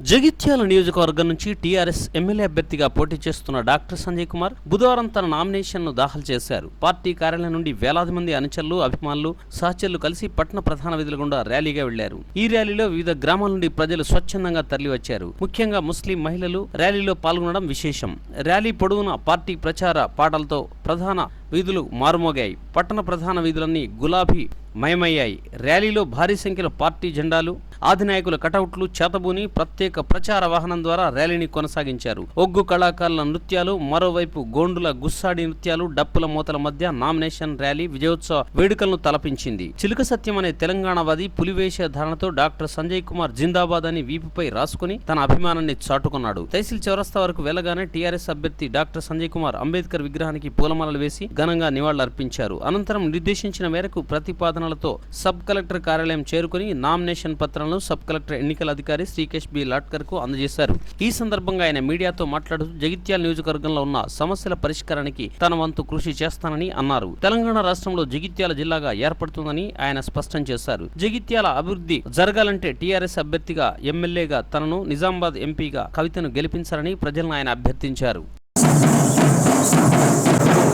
జగిత్యాల నియోజకవర్గం నుంచి TRS MLA అభ్యర్థిగా పోటీ చేస్తున్న డాక్టర్ సంజయ్ కుమార్ బుధవారం తన నామినేషన్ను దాఖలు చేశారు. పార్టీ కార్యాలయం నుండి వేలాది మంది అనుచరులు అభిమానులు సహచరులు కలిసి పట్టణ ప్రధాన విధుల గుండా ర్యాలీగా వెళ్ళారు. ఈ ర్యాలీలో వివిధ గ్రామాల నుండి ప్రజలు స్వచ్ఛందంగా తరలివచ్చారు. ముఖ్యంగా ముస్లిం మహిళలు ర్యాలీలో పాల్గొనడం విశేషం. ర్యాలీ పొడవునా పార్టీ ప్రచార పాటలతో ప్రధాన వీధులు మారుమోగాయి. పట్టణ ప్రధాన వీధులన్నీ గులాబీ మయమయ్యాయి. ర్యాలీలో భారీ సంఖ్యలో పార్టీ జెండాలు ఆధినాయకుల కటౌట్లు చేతబూని ప్రత్యేక ప్రచార వాహనం ద్వారా ర్యాలీని కొనసాగించారు. ఒగ్గు కళాకారుల నృత్యాలు మరోవైపు గోండుల గుస్సాడి నృత్యాలు డప్పుల మూతల మధ్య నామినేషన్ ర్యాలీ విజయోత్సవ వేడుకలను తలపించింది. చిలుక సత్యం అనే తెలంగాణవాది పులివేష ధారణతో డాక్టర్ సంజయ్ కుమార్ జిందాబాద్ అని వీపుపై రాసుకుని తన అభిమానాన్ని చాటుకున్నాడు. తహసీల్ చౌరస్తా వరకు వెళ్ళగానే టీఆర్ఎస్ అభ్యర్థి డాక్టర్ సంజయ్ కుమార్ అంబేద్కర్ విగ్రహానికి పూలమాలలు వేసి ఘనంగా నివాళులర్పించారు. అనంతరం నిర్దేశించిన మేరకు ప్రతిపాదనలతో సబ్ కలెక్టర్ కార్యాలయం చేరుకుని నామినేషన్ పత్రాలను సబ్ కలెక్టర్ ఎన్నికల అధికారి శ్రీకేష్ బి. లాట్కర్కు అందజేశారు. ఈ సందర్భంగా ఆయన మీడియాతో మాట్లాడుతూ జగిత్యాల నియోజకవర్గంలో ఉన్న సమస్యల పరిష్కారానికి తన వంతు కృషి చేస్తానని అన్నారు. తెలంగాణ రాష్ట్రంలో జగిత్యాల జిల్లాగా ఏర్పడుతుందని ఆయన స్పష్టం చేశారు. జగిత్యాల అభివృద్ధి జరగాలంటే టీఆర్ఎస్ అభ్యర్థిగా ఎమ్మెల్యేగా తనను నిజామాబాద్ ఎంపీగా కవితను గెలిపించాలని ప్రజలను ఆయన అభ్యర్థించారు.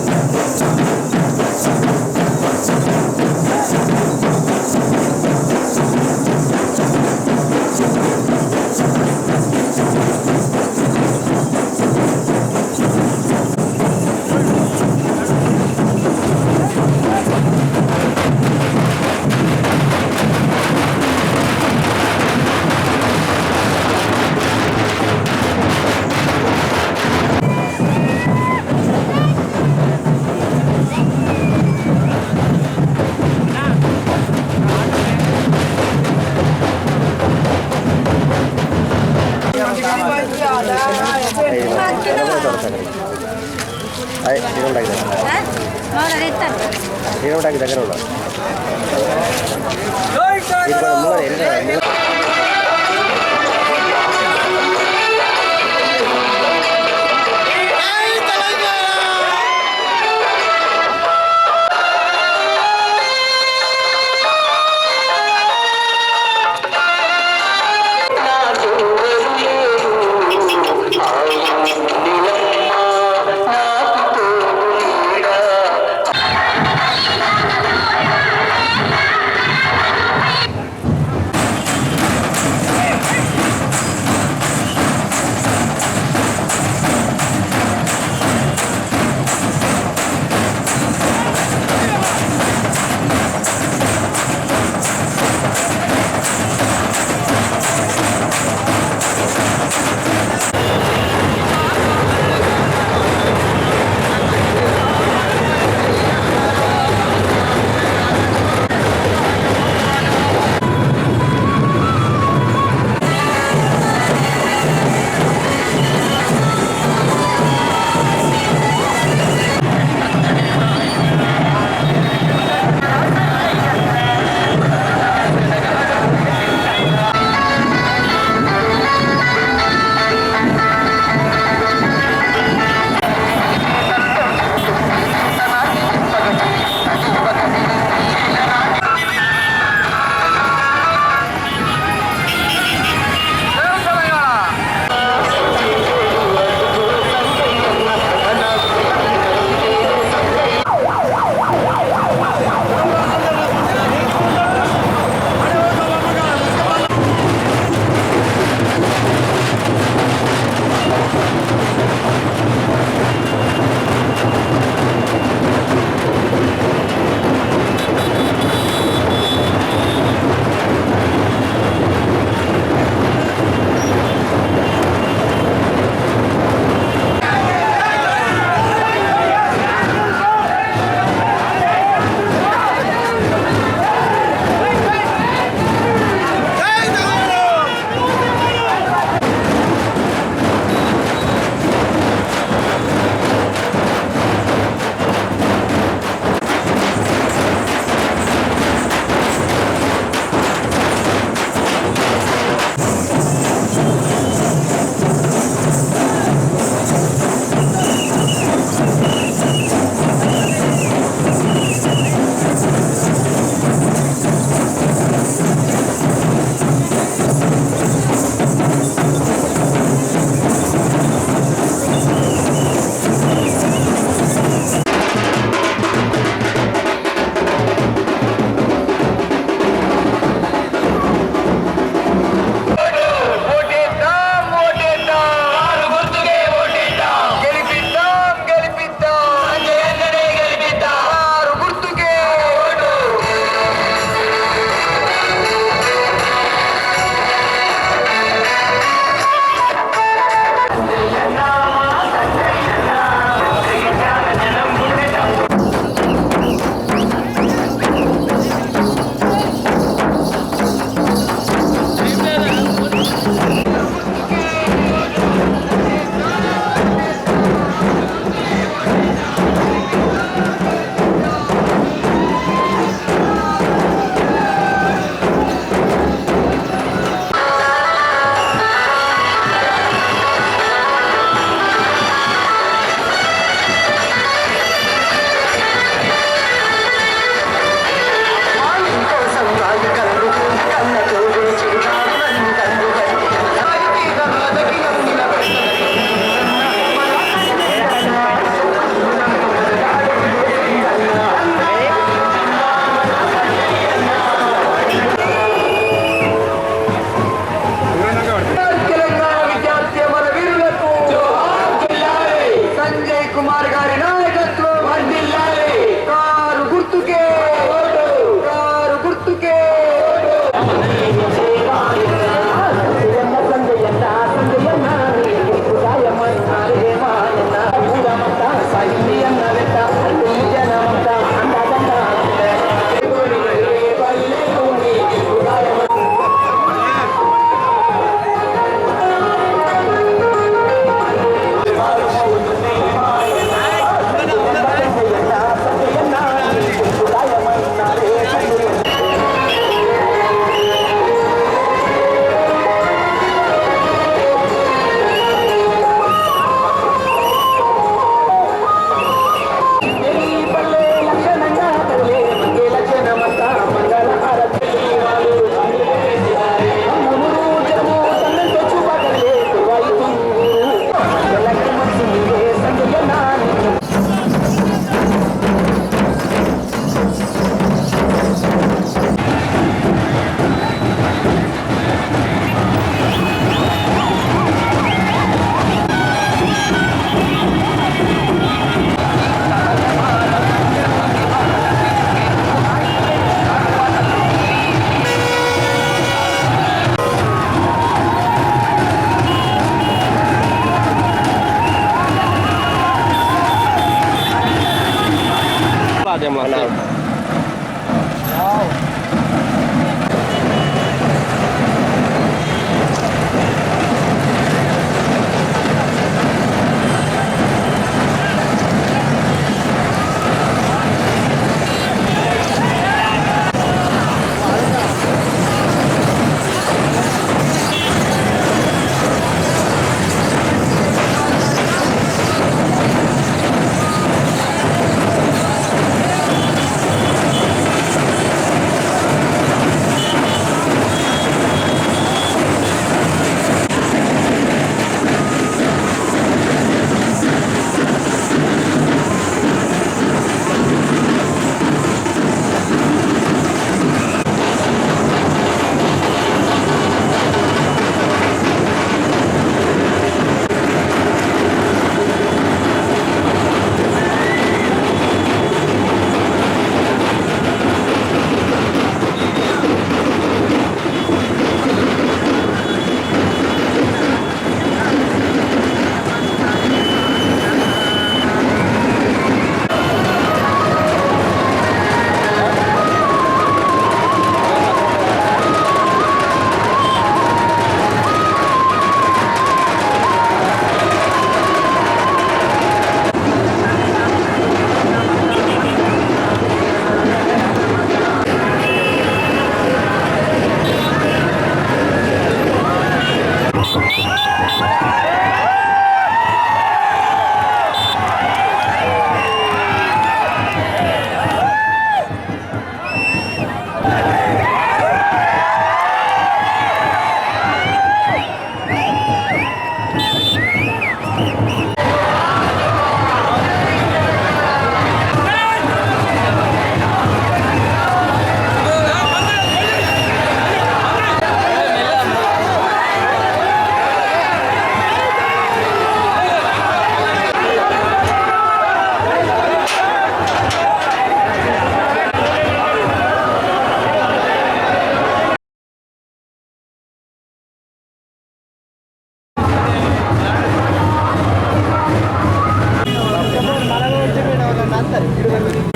అదే హీరోటాకి ಇರೋಟಾಗಿದೆ ಇರೋಟಾಗಿದೆ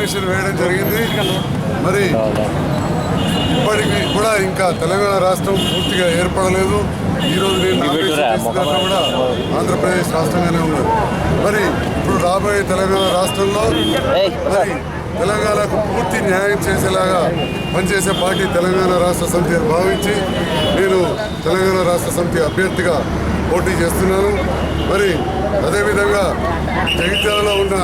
నామినేషన్ వేయడం జరిగింది. మరి ఇప్పటికి కూడా ఇంకా తెలంగాణ రాష్ట్రం పూర్తిగా ఏర్పడలేదు. ఈ రోజు నేను నామినేషన్ కూడా ఆంధ్రప్రదేశ్ రాష్ట్రంగానే ఉన్నది. మరి ఇప్పుడు రాబోయే తెలంగాణ రాష్ట్రంలో మరి తెలంగాణకు పూర్తి న్యాయం చేసేలాగా పనిచేసే పార్టీ తెలంగాణ రాష్ట్ర సమితి అని భావించి నేను తెలంగాణ రాష్ట్ర సమితి అభ్యర్థిగా పోటీ చేస్తున్నాను. మరి అదేవిధంగా జగిత్యాలలో ఉన్న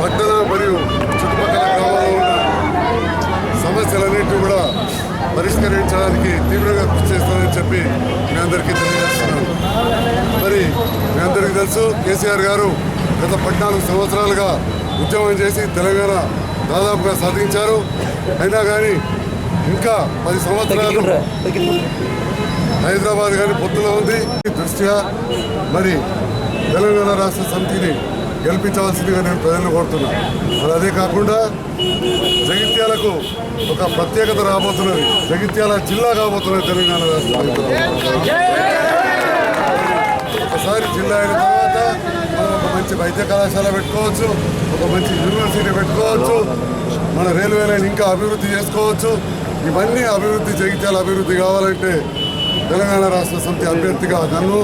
పట్టణ మరియు చుట్టుపక్కల గ్రామాల్లో ఉన్న సమస్యలన్నింటినీ కూడా పరిష్కరించడానికి తీవ్రంగా కృషి చేస్తానని చెప్పి మీ అందరికీ తెలియజేస్తున్నాను. మరి మీ అందరికీ తెలుసు కేసీఆర్ గారు గత పద్నాలుగు సంవత్సరాలుగా ఉద్యమం చేసి తెలంగాణ దాదాపుగా సాధించారు. అయినా కానీ ఇంకా పది సంవత్సరాలు హైదరాబాద్ కానీ పొత్తులో ఉంది. దృష్ట్యా మరి తెలంగాణ రాష్ట్ర సమితిని గెలిపించవలసిందిగా నేను ప్రజలను కోరుతున్నాను మరి అదే కాకుండా జగిత్యాలకు ఒక ప్రత్యేకత రాబోతున్నది. జగిత్యాల జిల్లా కాబోతున్నది తెలంగాణ రాష్ట్రం ఒకసారి జిల్లా అయిన తర్వాత మనం ఒక మంచి వైద్య కళాశాల పెట్టుకోవచ్చు ఒక మంచి యూనివర్సిటీ పెట్టుకోవచ్చు మన రైల్వే లైన్ ఇంకా అభివృద్ధి చేసుకోవచ్చు. ఇవన్నీ అభివృద్ధి జగిత్యాల అభివృద్ధి కావాలంటే తెలంగాణ రాష్ట్ర సమితి అభ్యర్థిగా నన్ను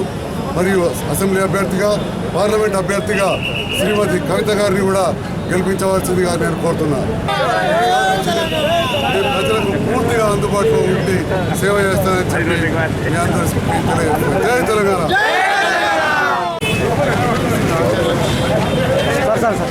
మరియు అసెంబ్లీ అభ్యర్థిగా పార్లమెంట్ అభ్యర్థిగా శ్రీమతి కవిత గారిని కూడా గెలిపించవలసిందిగా నేను కోరుతున్నాను ప్రజలకు పూర్తిగా అందుబాటులో ఉండి సేవ చేస్తానని చెప్పి జై తెలంగాణ! Sir sir